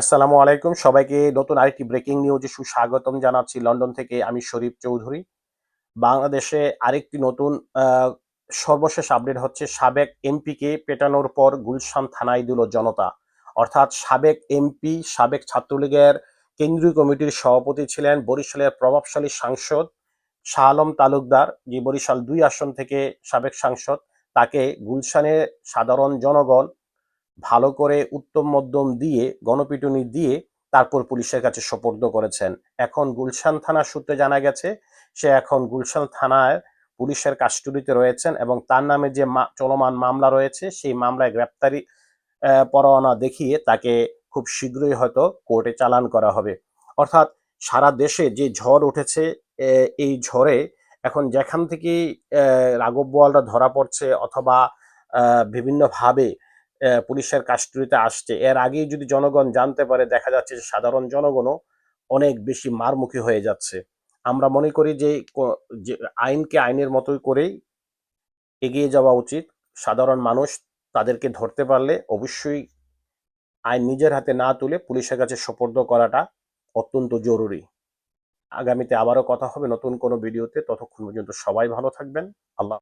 আসসালামু আলাইকুম। সবাইকে নতুন আরেকটি ব্রেকিং নিউজে সুস্বাগতম জানাচ্ছি লন্ডন থেকে আমি শরীফ চৌধুরী। বাংলাদেশে আরেকটি নতুন সর্বশেষ আপডেট হচ্ছে সাবেক এমপিকে পেটানোর পর গুলশান থানায় দিল জনতা। অর্থাৎ সাবেক এমপি, সাবেক ছাত্রলীগের কেন্দ্রীয় কমিটির সভাপতি ছিলেন বরিশালের প্রভাবশালী সাংসদ শাহ আলম তালুকদার। যে বরিশাল দুই আসন থেকে সাবেক সাংসদ, তাকে গুলশানে সাধারণ জনগণ ভালো করে উত্তম মধ্যম দিয়ে, গণপিটুনি দিয়ে তারপর পুলিশের কাছে সোপর্দ করেছেন। এখন গুলশান থানা সূত্রে জানা গেছে, সে এখন গুলশান থানায় পুলিশের কাস্টডিতে রয়েছেন এবং তার নামে যে চলমান মামলা রয়েছে, সেই মামলায় গ্রেপ্তারি পরোয়ানা দেখিয়ে তাকে খুব শীঘ্রই হয়তো কোর্টে চালান করা হবে। অর্থাৎ সারা দেশে যে ঝড় উঠেছে এই ঝড়ে এখন যেখান থেকে রাঘব বোয়ালরা ধরা পড়ছে অথবা বিভিন্নভাবে পুলিশের কাস্টডিতে আসছে। এর আগেই যদি জনগণ জানতে পারে, দেখা যাচ্ছে যে সাধারণ জনগণও অনেক বেশি মারমুখী হয়ে যাচ্ছে। আমরা মনে করি যে আইনকে আইনের মতোই করেই এগিয়ে যাওয়া উচিত। সাধারণ মানুষ তাদেরকে ধরতে পারলে অবশ্যই আইন নিজের হাতে না তুলে পুলিশের কাছে সোপর্দ করাটা অত্যন্ত জরুরি। আগামীতে আবারও কথা হবে নতুন কোনো ভিডিওতে। ততক্ষণ পর্যন্ত সবাই ভালো থাকবেন। আল্লাহ